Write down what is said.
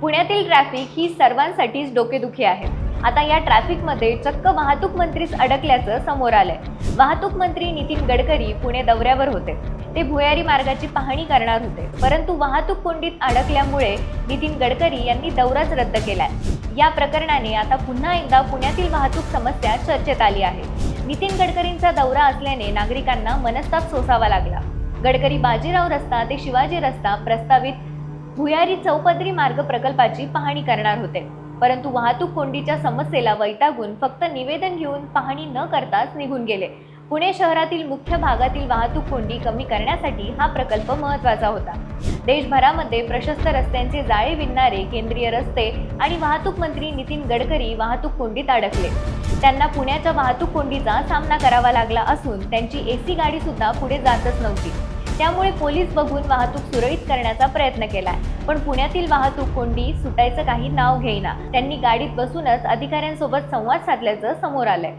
पुण्यातील ट्रॅफिक ही सर्वांसाठीच डोकेदुखी आहे. आता या ट्रॅफिकमध्ये चक्क वाहतूक मंत्रीच अडकल्याचं समोर आलंय. वाहतूक मंत्री नितीन गडकरी पुणे दौऱ्यावर होते. ते भुयारी मार्गाची पाहणी करणार होते. परंतु वाहतूक कोंडीत अडकल्यामुळे नितीन गडकरी यांनी दौराच रद्द केलाय. या प्रकरणाने आता पुन्हा एकदा पुण्यातील वाहतूक समस्या चर्चेत आली आहे. नितीन गडकरींचा दौरा असल्याने नागरिकांना मनस्ताप सोसावा लागला. गडकरी बाजीराव रस्ता ते शिवाजी रस्ता प्रस्तावित भुयारी चौपदरी मार्ग प्रकल्पाची पाहणी करणार होते. परंतु वाहतूक कोंडीच्या समस्येला वैतागून फक्त निवेदन घेऊन पाहणी न करताच निघून गेले. पुणे शहरातील मुख्य भागातील वाहतूक कोंडी कमी करण्यासाठी हा प्रकल्प महत्त्वाचा होता. देशभरामध्ये प्रशस्त रस्त्यांचे जाळे विणणारे केंद्रीय रस्ते आणि वाहतूक मंत्री नितीन गडकरी वाहतूक कोंडीत अडकले. त्यांना पुण्याच्या वाहतूक कोंडीचा सामना करावा लागला असून त्यांची एसी गाडी सुद्धा पुढे जातच नव्हती. त्यामुळे पोलीस बघून वाहतूक सुरळीत करण्याचा प्रयत्न केलाय. पण पुण्यातील वाहतूक कोंडी सुटायचं काही नाव घेईना. त्यांनी गाडीत बसूनच अधिकाऱ्यांसोबत संवाद साधल्याचं समोर आलंय.